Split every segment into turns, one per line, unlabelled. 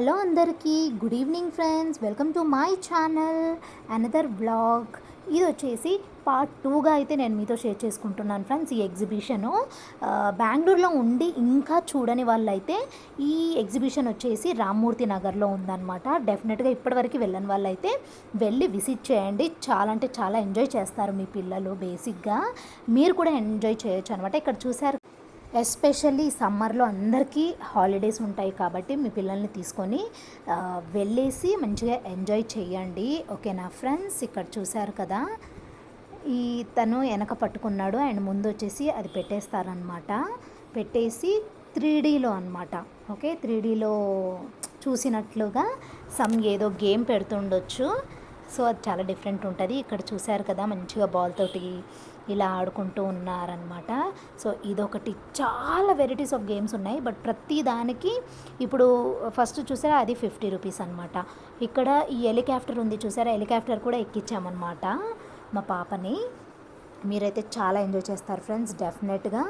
Hello అందరికీ good evening friends. Welcome to my channel. Another blog ఇది వచ్చేసి part టూగా అయితే నేను మీతో షేర్ చేసుకుంటున్నాను ఫ్రెండ్స్ ఈ ఎగ్జిబిషను బెంగళూరులో ఉండి ఇంకా చూడని వాళ్ళైతే ఈ ఎగ్జిబిషన్ వచ్చేసి రామ్మూర్తి నగర్లో ఉందన్నమాట. డెఫినెట్గా ఇప్పటివరకు వెళ్ళని వాళ్ళైతే వెళ్ళి విజిట్ చేయండి. చాలా అంటే చాలా ఎంజాయ్ చేస్తారు మీ పిల్లలు బేసిక్గా మీరు కూడా ఎంజాయ్ చేయొచ్చు అనమాట ఇక్కడ చూసారు ఎస్పెషల్లీ సమ్మర్లో అందరికీ హాలిడేస్ ఉంటాయి కాబట్టి మీ పిల్లల్ని తీసుకొని వెళ్ళేసి మంచిగా ఎంజాయ్ చేయండి. ఓకేనా ఫ్రెండ్స్? ఇక్కడ చూశారు కదా? ఈ తను వెనక పట్టుకున్నాడు. అండ్ ముందు వచ్చేసి అది పెట్టేస్తారనమాట పెట్టేసి త్రీ డీలో అనమాట ఓకే? త్రీ డీలో చూసినట్లుగా సమ్ ఏదో గేమ్ పెడుతుండొచ్చు. సో అది చాలా డిఫరెంట్ ఉంటుంది. ఇక్కడ చూశారు కదా మంచిగా బాల్ తోటి ఇలా ఆడుకుంటూ ఉన్నారనమాట సో ఇదొకటి. చాలా వెరైటీస్ ఆఫ్ గేమ్స్ ఉన్నాయి. బట్ ప్రతి దానికి ఇప్పుడు ఫస్ట్ చూసారా అది ఫిఫ్టీ రూపీస్ అనమాట ఇక్కడ ఈ హెలికాప్టర్ ఉంది చూసారా హెలికాప్టర్ కూడా ఎక్కించామన్నమాట మా పాపని. మీరైతే చాలా ఎంజాయ్ చేస్తారు ఫ్రెండ్స్ డెఫినెట్గా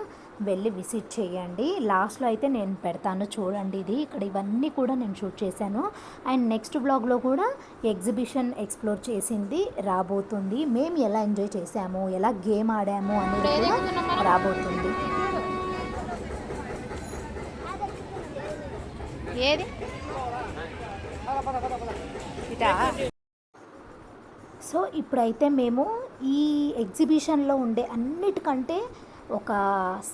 వెళ్ళి విజిట్ చేయండి. లాస్ట్లో అయితే నేను పెడతాను చూడండి ఇది. ఇక్కడ ఇవన్నీ కూడా నేను షూట్ చేశాను. అండ్ నెక్స్ట్ బ్లాగ్లో కూడా ఎగ్జిబిషన్ ఎక్స్ప్లోర్ చేసింది రాబోతుంది. మేము ఎలా ఎంజాయ్ చేసాము ఎలా గేమ్ ఆడాము అనేది కూడా రాబోతుంది.
ఏది?
సో ఇప్పుడైతే మేము ఈ ఎగ్జిబిషన్లో ఉండే అన్నిటికంటే ఒక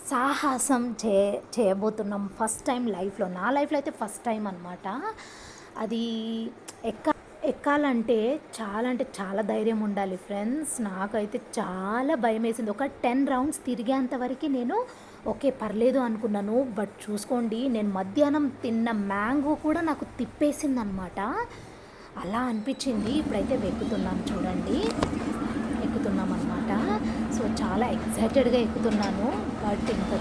సాహసం చే చేయబోతున్నాం ఫస్ట్ టైం లైఫ్లో. నా లైఫ్లో అయితే ఫస్ట్ టైం అనమాట అది ఎక్క ఎక్కాలంటే చాలా అంటే చాలా ధైర్యం ఉండాలి ఫ్రెండ్స్. నాకైతే చాలా భయం వేసింది ఒక టెన్ రౌండ్స్ తిరిగేంత వరకు నేను ఓకే పర్లేదు అనుకున్నాను. బట్ చూసుకోండి నేను మధ్యాహ్నం తిన్న మ్యాంగో కూడా నాకు తిప్పేసింది అనమాట అలా అనిపించింది. ఇప్పుడైతే వెక్కుతున్నాను చూడండి. చాలా ఎక్సైటెడ్గా ఎక్కుతున్నాను. బట్ ఇంకా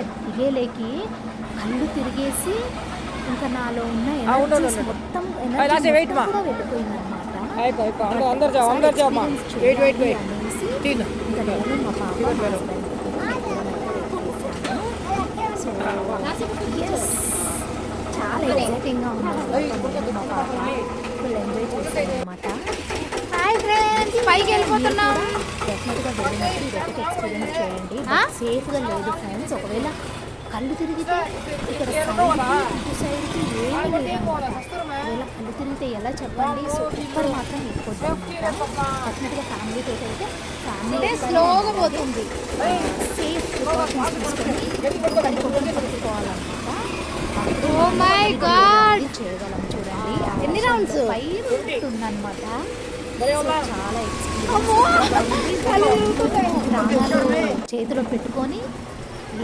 అది దిగేలేకి కళ్ళు తిరిగేసి ఇంకా నాలో ఉన్న ఎనర్జీస్ మొత్తం ఎనర్జీ చాలా ఎక్సైటింగ్గా ఉంది మా పాప. ఫుల్ ఎంజాయ్ చేస్తాను అనమాట
పైకి వెళ్ళిపోతున్నాం.
డెఫినెట్గా వెళ్ళినప్పుడు ఇది ఒకటి ఎక్స్పీరియన్స్ చేయండి? సేఫ్గా లేదు ఫ్రెండ్స్. ఒకవేళ కళ్ళు తిరిగితే ఇక్కడ సైడ్కి ఇటు సైడ్కి ఏమీ లేదన్నమాట ఒకవేళ కళ్ళు తిరిగితే ఎలా చెప్పండి? సో ఒక్కరు మాత్రం అనమాట. డెఫినెట్గా ఫ్యామిలీతో అయితే ఫ్యామిలీ
స్లోగా పోతుంది.
సేఫ్ ప్రికాషన్స్ తీసుకొని పట్టుకోవాలన్నమాట
గాడ్
చేయగలం చూడండి.
ఎన్ని rounds?
ఫైవ్ ఉంటుందన్నమాట. చాలా ఎక్స్పీరియన్స్ చేతిలో పెట్టుకొని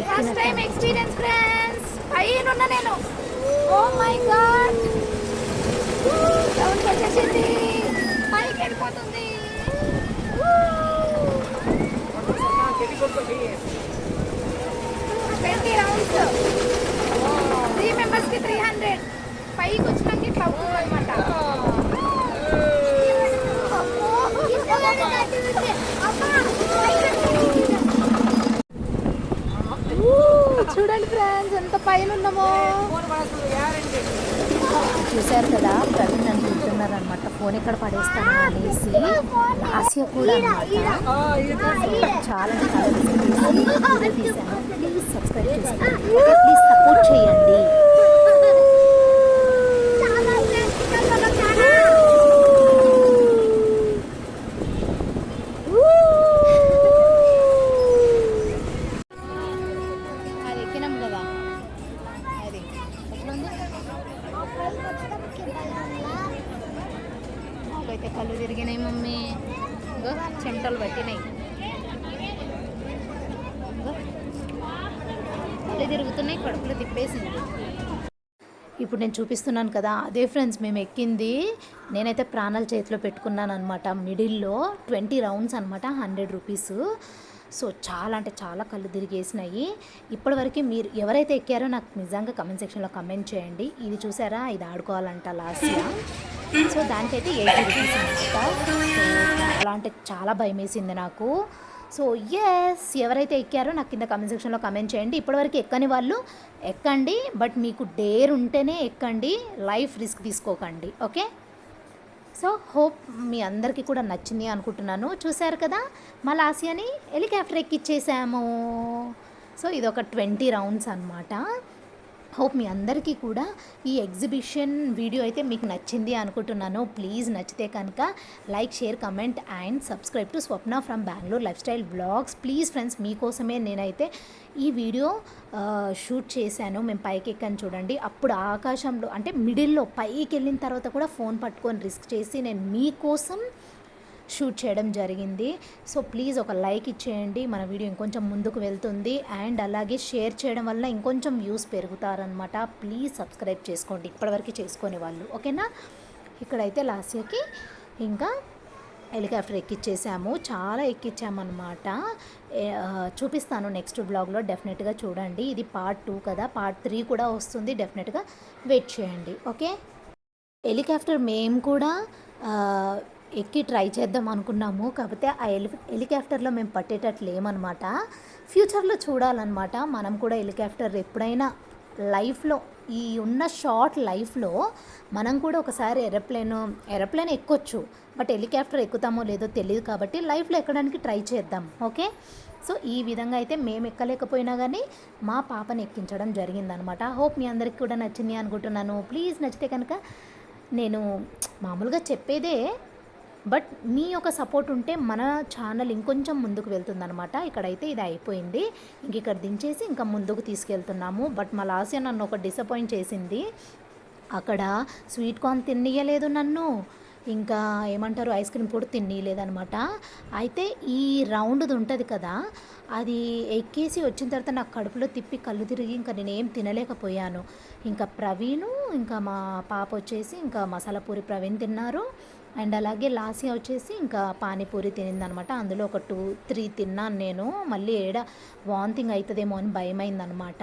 ఫస్ట్ టైం ఎక్స్పీరియన్స్ ఫ్రెండ్స్ పైన ఉన్నా నేను. ఓ మై గాడ్ సౌండ్ వచ్చేసింది పైకి వెళ్ళిపోతుంది. ట్వంటీ రౌండ్స్ త్రీ మెంబర్స్కి త్రీ హండ్రెడ్ పైకి వచ్చినాక ఇట్లా అవుతుంది అనమాట. చూడండి ఫ్రెండ్స్ ఎంత పైన ఉన్నామో.
చూశారు కదా ప్రవీణ్ నన్ను తింటున్నారు అనమాట ఫోన్ ఎక్కడ పడేస్తాను అనేసి. లాస్య కూడా అనమాట చాలా ప్లీజ్ సబ్స్క్రైబ్ చేసుకోండి.
నాకైతే కళ్ళు తిరిగినాయి మమ్మీ. ఇంకో చెమటలు పట్టినాయి. కళ్ళు తిరుగుతున్నాయి కడుపులో తిప్పేసింది.
ఇప్పుడు నేను చూపిస్తున్నాను కదా అదే ఫ్రెండ్స్ మేము ఎక్కింది. నేనైతే ప్రాణాలు చేతిలో పెట్టుకున్నాను అనమాట మిడిల్లో ట్వంటీ రౌండ్స్ అనమాట హండ్రెడ్ రూపీస్. సో చాలా అంటే చాలా కళ్ళు తిరిగేసినాయి. ఇప్పటివరకు మీరు ఎవరైతే ఎక్కారో నాకు నిజంగా కమెంట్ సెక్షన్లో కమెంట్ చేయండి. ఇది చూసారా? ఇది ఆడుకోవాలంట లాస్ట్లో సో దానికైతే ఎయిటీ రూపీస్ అనమాట సో అంటే చాలా భయం వేసింది నాకు. సో ఎస్ ఎవరైతే ఎక్కారో నాకు కింద కమెంట్ సెక్షన్లో కమెంట్ చేయండి. ఇప్పటివరకు ఎక్కని వాళ్ళు ఎక్కండి బట్ మీకు డేర్ ఉంటేనే ఎక్కండి లైఫ్ రిస్క్ తీసుకోకండి. ఓకే సో హోప్ మీ అందరికీ కూడా నచ్చింది అనుకుంటున్నాను. చూశారు కదా మా లాసియాని హెలికాప్టర్ ఎక్కిచ్చేసాము. సో ఇది ఒక ట్వంటీ రౌండ్స్ అనమాట హోప్ మీ అందరికీ కూడా ఈ ఎగ్జిబిషన్ వీడియో అయితే మీకు నచ్చింది అనుకుంటున్నాను. ప్లీజ్ నచ్చితే కనుక like share comment and subscribe to Swapna from Bengaluru lifestyle blogs. Please friends మీకోసమే నేనైతే ఈ వీడియో షూట్ చేశాను. మేము పైకి ఎక్కని చూడండి. అప్పుడు ఆకాశంలో అంటే మిడిల్లో పైకి వెళ్ళిన తర్వాత కూడా ఫోన్ పట్టుకొని రిస్క్ చేసి నేను మీకోసం షూట్ చేయడం జరిగింది. సో ప్లీజ్ ఒక లైక్ ఇచ్చేయండి. మన వీడియో ఇంకొంచెం ముందుకు వెళ్తుంది. అండ్ అలాగే షేర్ చేయడం వల్ల ఇంకొంచెం వ్యూస్ పెరుగుతారనమాట ప్లీజ్ సబ్స్క్రైబ్ చేసుకోండి. ఇప్పటివరకు చేసుకునే వాళ్ళు. ఓకేనా? ఇక్కడైతే లాస్యకి ఇంకా హెలికాప్టర్ ఎక్కిచ్చేసాము. చాలా ఎక్కించామన్నమాట చూపిస్తాను నెక్స్ట్ బ్లాగ్లో. డెఫినెట్గా చూడండి. ఇది పార్ట్ టూ కదా. పార్ట్ త్రీ కూడా వస్తుంది. డెఫినెట్గా వెయిట్ చేయండి. ఓకే? హెలికాప్టర్ మేము కూడా ఎక్కి ట్రై చేద్దాం అనుకున్నాము. కాకపోతే ఆ హెలి హెలికాప్టర్లో మేము పట్టేటట్లు లేమనమాట. ఫ్యూచర్లో చూడాలన్నమాట మనం కూడా హెలికాప్టర్ ఎప్పుడైనా లైఫ్లో ఈ ఉన్న షార్ట్ లైఫ్లో మనం కూడా ఒకసారి ఎరోప్లేన్ ఎరోప్లేన్ ఎక్కొచ్చు. బట్ హెలికాప్టర్ ఎక్కుతామో లేదో తెలియదు కాబట్టి లైఫ్లో ఎక్కడానికి ట్రై చేద్దాం. ఓకే? సో ఈ విధంగా అయితే మేము ఎక్కలేకపోయినా కానీ మా పాపని ఎక్కించడం జరిగిందనమాట. హోప్ మీ అందరికీ కూడా నచ్చింది అనుకుంటున్నాను. ప్లీజ్ నచ్చితే కనుక నేను మామూలుగా చెప్పేదే బట్ మీ యొక్క సపోర్ట్ ఉంటే మన ఛానల్ ఇంకొంచెం ముందుకు వెళ్తుందనమాట ఇక్కడైతే ఇది అయిపోయింది. ఇంక ఇక్కడ దించేసి ఇంకా ముందుకు తీసుకెళ్తున్నాము. బట్ మా లాస్య నన్ను ఒక డిసప్పాయింట్ చేసింది. అక్కడ స్వీట్ కార్న్ తినియలేదు నన్ను. ఇంకా ఏమంటారు ఐస్ క్రీమ్ కూడా తినియలేదనమాట అయితే ఈ రౌండ్ది ఉంటుంది కదా అది ఎక్కేసి వచ్చిన తర్వాత నాకు కడుపులో తిప్పి కళ్ళు తిరిగి ఇంకా నేనేం తినలేకపోయాను. ఇంకా ప్రవీణు ఇంకా మా పాప వచ్చేసి ఇంకా మసాలా పూరి ప్రవీణ్ తిన్నారు. అండ్ అలాగే లాసియా వచ్చేసి ఇంకా పానీపూరి తినిందనమాట. అందులో ఒక టూ త్రీ తిన్నాను నేను. మళ్ళీ ఏడ వాంతింగ్ అవుతుందేమో అని భయమైందనమాట.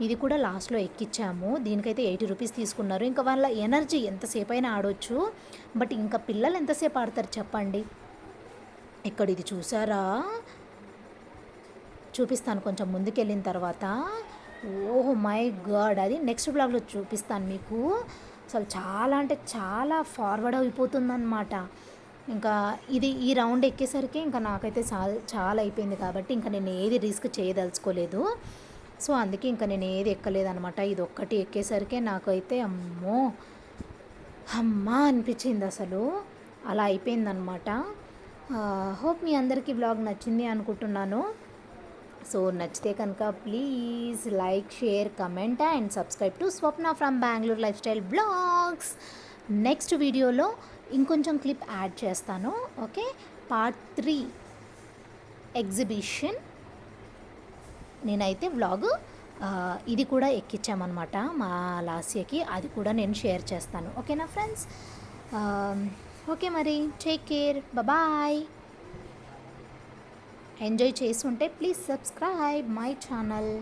ఇది కూడా లాస్ట్లో ఎక్కిచ్చాము. దీనికైతే ఎయిటీ రూపీస్ తీసుకున్నారు. ఇంకా వాళ్ళ ఎనర్జీ ఎంతసేపు అయినా ఆడొచ్చు. బట్ ఇంకా పిల్లలు ఎంతసేపు ఆడతారు చెప్పండి? ఇక్కడ ఇది చూసారా? చూపిస్తాను కొంచెం ముందుకెళ్ళిన తర్వాత. Oh my god! అది నెక్స్ట్ బ్లాగ్లో చూపిస్తాను మీకు. అసలు చాలా అంటే చాలా ఫార్వర్డ్ అయిపోతుందన్నమాట. ఇంకా ఇది ఈ రౌండ్ ఎక్కేసరికి ఇంకా నాకైతే చాలా చాలా అయిపోయింది కాబట్టి ఇంకా నేను ఏది రిస్క్ చేయదలుచుకోలేదు. సో అందుకే ఇంకా నేను ఏది ఎక్కలేదనమాట ఇది ఒక్కటి ఎక్కేసరికి నాకైతే అమ్మో! అమ్మా! అనిపించింది అసలు. అలా అయిపోయిందనమాట హోప్ మీ అందరికీ బ్లాగ్ నచ్చింది అనుకుంటున్నాను. సో నచ్చితే కనుక please like share comment and subscribe to Swapna from Bengaluru lifestyle blogs next వీడియోలో ఇంకొంచెం క్లిప్ యాడ్ చేస్తాను ఓకే పార్ట్ త్రీ ఎగ్జిబిషన్ నేనైతే వ్లాగ్ ఇది కూడా ఎక్కించామన్నమాట మా లాస్యకి అది కూడా నేను షేర్ చేస్తాను ఓకేనా ఫ్రెండ్స్ ఓకే మరి టేక్ కేర్ బాయ్ ఎంజాయ్ చేసి ఉంటే ప్లీజ్ సబ్స్క్రైబ్ మై ఛానల్.